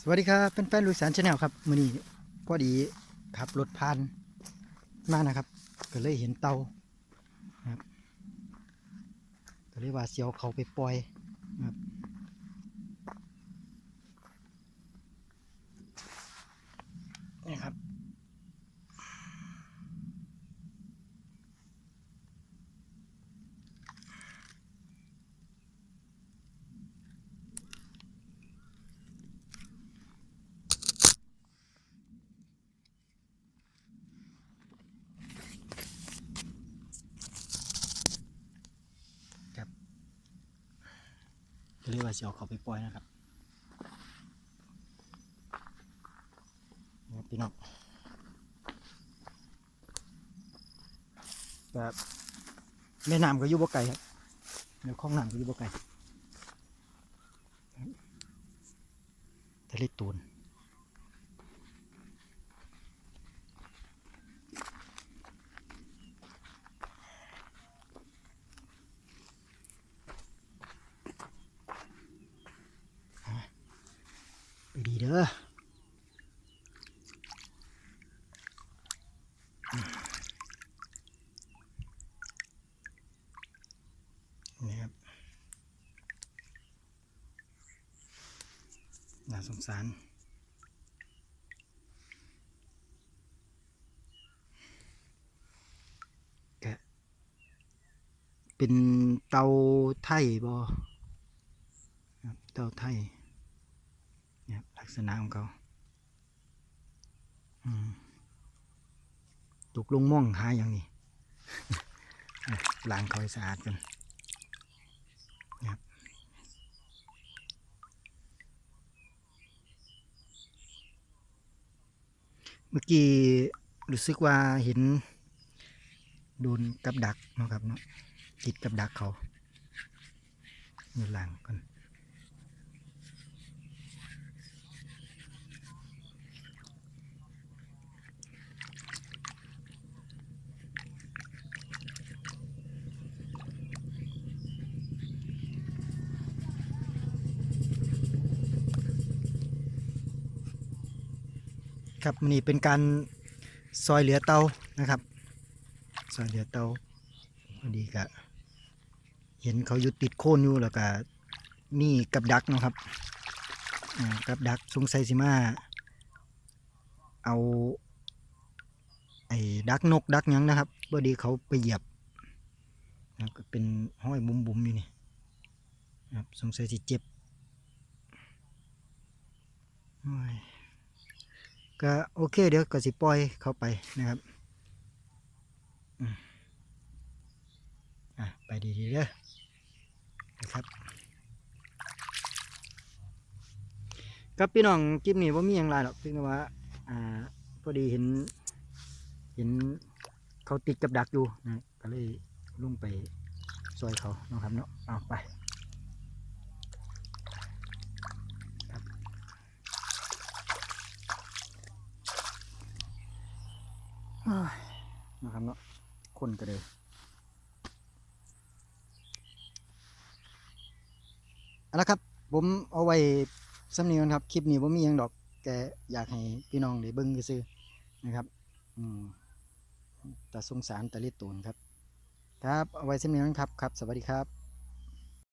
สวัสดีครับเป็นแฟนลุยสารชาแนลครับมื่อนี้พอดีขับรถผ่านมานะครับ ก็เลยเห็นเตาครับก็เลยว่าเสียวเขาไปปล่อยครับ เรียกว่าเสียวเขาไปปล่อยนะครับนี่ครับพี่น้องแบบแม่น้ำก็อยู่บ่ไกลครับเดี๋ยวคลองน้ำก็อยู่บ่ไกลทะเลตูน เด้ออืมนี่ครับน่าสงสารแกะเป็นเตาไทยบ่ครับเตาไทย เนี่ยลักษณะของเขาตกลงม่องหาอย่างนี้ล้างเขาให้สะอาดกันเมื่อกี้รู้สึกว่าเห็นโดนกับดักนะครับเนาะติดกับดักเขาอยู่หลังกัน ครับนี่เป็นการซอยเหลือเตานะครับ ซอยเหลือเตาพอดีกะเห็นเขาอยู่ติดโค่นอยู่แล้วก็มีกับดักนะครับกับดักสงสัยสิมาเอาไอ้ดักนกดักยังนะครับพอดีเขาไปเหยียบนะก็เป็นห้อยบุ๋มๆอยู่นี่ครับสงสัยสิเจ็บ ก็โอเคเดี๋ยวก็สิปล่อยเข้าไปนะครับอะไปดีๆเด้อนะครับครับพี่น้องคลิปนี้ว่ามีอย่างไรหรอกเพียงแต่ว่าอ่าพอดีเห็น เห็นเขาติดกับดักอยู่นะก็เลยลงไปซอยเขานะครับเนาะเอาไป อ้าย นะครับเนาะคนก็เลยเอาละครับ ผมเอาไว้สำเนียงครับ คลิปนี้ผมมียังดอกแกอยากให้พี่น้องได้เบิ่งซื่อนะครับ อืมแต่สงสารตะลิตูนครับ ครับ เอาไว้สำเนียงครับ ครับ สวัสดีครับ